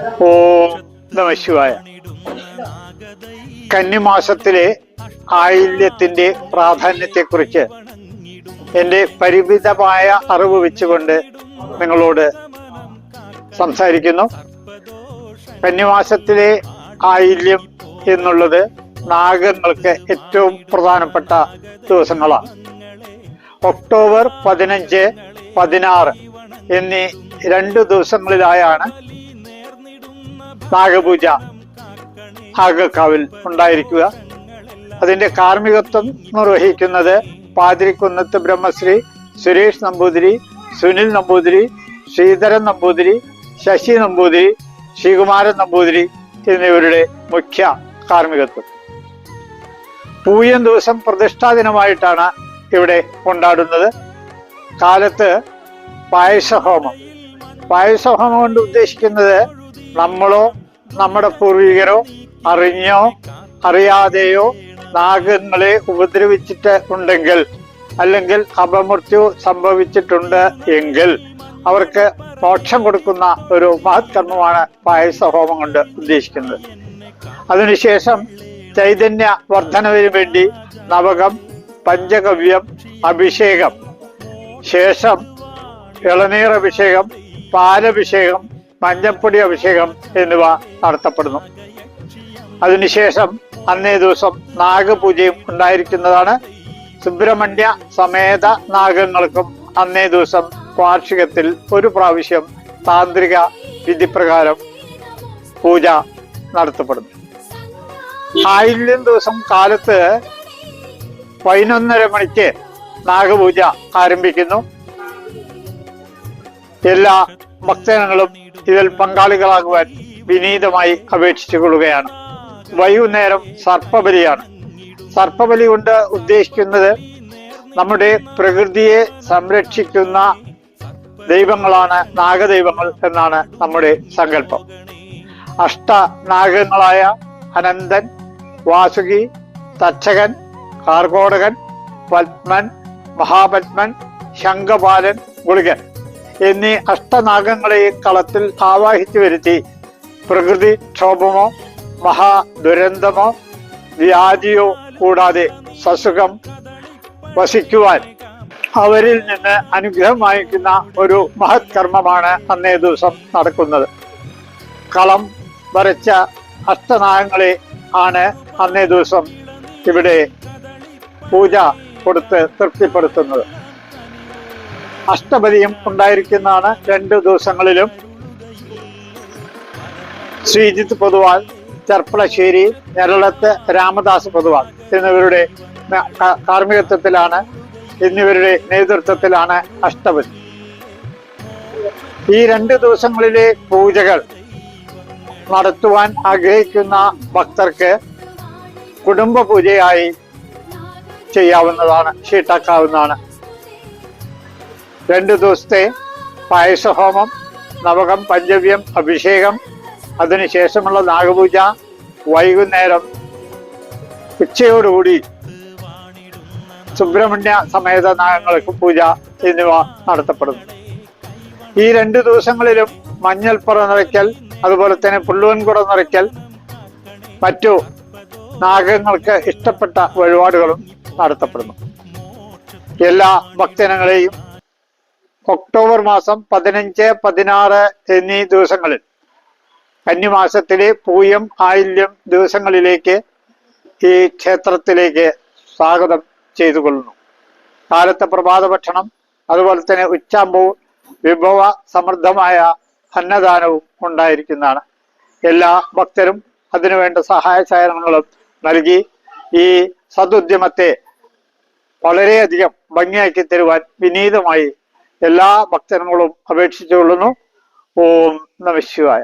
ഓം നമശിവായ കന്നിമാസത്തിലെ ആയില്യത്തിന്റെ പ്രാധാന്യത്തെക്കുറിച്ച് എന്റെ പരിമിതമായ അറിവ് വെച്ചുകൊണ്ട് നിങ്ങളോട് സംസാരിക്കുന്നു. കന്നിമാസത്തിലെ ആയില്യം എന്നുള്ളത് നാഗങ്ങൾക്ക് ഏറ്റവും പ്രധാനപ്പെട്ട ദിവസങ്ങളാണ്. ഒക്ടോബർ പതിനഞ്ച് പതിനാറ് എന്നീ രണ്ട് ദിവസങ്ങളിലായാണ് നാഗപൂജ ആകക്കാവിൽ ഉണ്ടായിരിക്കുക. അതിന്റെ കാർമ്മികത്വം നിർവഹിക്കുന്നത് പാതിരിക്കുന്നത്ത് ബ്രഹ്മശ്രീ സുരേഷ് നമ്പൂതിരി സുനിൽ നമ്പൂതിരി ശ്രീധരൻ നമ്പൂതിരി ശശി നമ്പൂതിരി ശ്രീകുമാരൻ നമ്പൂതിരി എന്നിവരുടെ മുഖ്യ കാർമ്മികത്വം. പൂയൻ ദിവസം പ്രതിഷ്ഠാ ദിനമായിട്ടാണ് ഇവിടെ കൊണ്ടാടുന്നത്. കാലത്ത് പായസഹോമം. പായസഹോമം കൊണ്ട് ഉദ്ദേശിക്കുന്നത് നമ്മളോ നമ്മുടെ പൂർവികരോ അറിഞ്ഞോ അറിയാതെയോ നാഗങ്ങളെ ഉപദ്രവിച്ചിട്ട് ഉണ്ടെങ്കിൽ അല്ലെങ്കിൽ അപമൃത്യു സംഭവിച്ചിട്ടുണ്ട് എങ്കിൽ അവർക്ക് മോക്ഷം കൊടുക്കുന്ന ഒരു മഹത് കർമ്മമാണ് പായസഹോമം കൊണ്ട് ഉദ്ദേശിക്കുന്നത്. അതിനുശേഷം ചൈതന്യ വർധനവിന് വേണ്ടി നവകം പഞ്ചഗവ്യം അഭിഷേകം ശേഷം ഇളനീർ അഭിഷേകം പാലഭിഷേകം മഞ്ഞപ്പൊടി അഭിഷേകം എന്നിവ നടത്തപ്പെടുന്നു. അതിനുശേഷം അന്നേ ദിവസം നാഗപൂജയും ഉണ്ടായിരിക്കുന്നതാണ്. സുബ്രഹ്മണ്യ സമേത നാഗങ്ങൾക്കും അന്നേ ദിവസം വാർഷികത്തിൽ ഒരു പ്രാവശ്യം താന്ത്രിക വിധിപ്രകാരം പൂജ നടത്തപ്പെടുന്നു. ആയില്യം ദിവസം കാലത്ത് പതിനൊന്നര മണിക്ക് നാഗപൂജ ആരംഭിക്കുന്നു. എല്ലാ ഭക്തജനങ്ങളും ഇതിൽ പങ്കാളികളാകുവാൻ വിനീതമായി അപേക്ഷിച്ചു കൊള്ളുകയാണ്. വൈകുന്നേരം സർപ്പബലിയാണ്. സർപ്പബലി കൊണ്ട് ഉദ്ദേശിക്കുന്നത് നമ്മുടെ പ്രകൃതിയെ സംരക്ഷിക്കുന്ന ദൈവങ്ങളാണ് നാഗദൈവങ്ങൾ എന്നാണ് നമ്മുടെ സങ്കല്പം. അഷ്ട നാഗങ്ങളായ അനന്തൻ വാസുകി തച്ചകൻ കാർഗോടകൻ പത്മൻ മഹാപത്മൻ ശംഖപാലൻ ഗുളികൻ. എന്നീ അഷ്ടനാഗങ്ങളെ കളത്തിൽ ആവാഹിച്ചു വരുത്തി. പ്രകൃതി ക്ഷോഭമോ മഹാദുരന്തമോ വ്യാധിയോ കൂടാതെ സസുഖം വസിക്കുവാൻ അവരിൽ നിന്ന് അനുഗ്രഹം വാങ്ങിക്കുന്ന ഒരു മഹത് കർമ്മമാണ് അന്നേ ദിവസം നടക്കുന്നത്. കളം വരച്ച അഷ്ടനാഗങ്ങളെ ആണ് അന്നേ ദിവസം ഇവിടെ പൂജ കൊടുത്ത് തൃപ്തിപ്പെടുത്തുന്നത്. അഷ്ടപതിയും ഉണ്ടായിരിക്കുന്നതാണ് രണ്ടു ദിവസങ്ങളിലും. ശ്രീജിത്ത് പൊതുവാൾ ചെർപ്പളശ്ശേരി ഞരളത്ത് രാമദാസ് പൊതുവാൾ എന്നിവരുടെ കാർമ്മികത്വത്തിലാണ് എന്നിവരുടെ നേതൃത്വത്തിലാണ് അഷ്ടപതി. ഈ രണ്ട് ദിവസങ്ങളിലെ പൂജകൾ നടത്തുവാൻ ആഗ്രഹിക്കുന്ന ഭക്തർക്ക് കുടുംബ പൂജയായി ചെയ്യാവുന്നതാണ് ഷീട്ടാക്കാവുന്നതാണ് രണ്ട് ദിവസത്തെ പായസഹോമം നവകം പഞ്ചവ്യം അഭിഷേകം അതിനുശേഷമുള്ള നാഗപൂജ വൈകുന്നേരം ഉച്ചയോടുകൂടി സുബ്രഹ്മണ്യ സമേത നാഗങ്ങൾക്ക് പൂജ എന്നിവ നടത്തപ്പെടുന്നു. ഈ രണ്ട് ദിവസങ്ങളിലും മഞ്ഞൾപ്പുറ നിറയ്ക്കൽ അതുപോലെ തന്നെ പുള്ളുവൻകുട നിറയ്ക്കൽ മറ്റു നാഗങ്ങൾക്ക് ഇഷ്ടപ്പെട്ട വഴിപാടുകളും നടത്തപ്പെടുന്നു. എല്ലാ ഭക്തജനങ്ങളെയും ഒക്ടോബർ മാസം പതിനഞ്ച് പതിനാറ് എന്നീ ദിവസങ്ങളിൽ കന്നിമാസത്തിലെ പൂയം ആയില്യം ദിവസങ്ങളിലേക്ക് ഈ ക്ഷേത്രത്തിലേക്ക് സ്വാഗതം ചെയ്തു കൊള്ളുന്നു കാലത്തെ പ്രഭാത ഭക്ഷണം അതുപോലെ തന്നെ ഉച്ചാമ്പവും വിഭവ സമൃദ്ധമായ അന്നദാനവും ഉണ്ടായിരിക്കുന്നതാണ്. എല്ലാ ഭക്തരും അതിനുവേണ്ട സഹായ സഹകരണങ്ങളും നൽകി ഈ സതുദ്യമത്തെ വളരെയധികം ഭംഗിയാക്കി തരുവാൻ വിനീതമായി എല്ലാ ഭക്തജനങ്ങളും അപേക്ഷിച്ചുകൊള്ളുന്നു. ഓം നമ ശിവായ.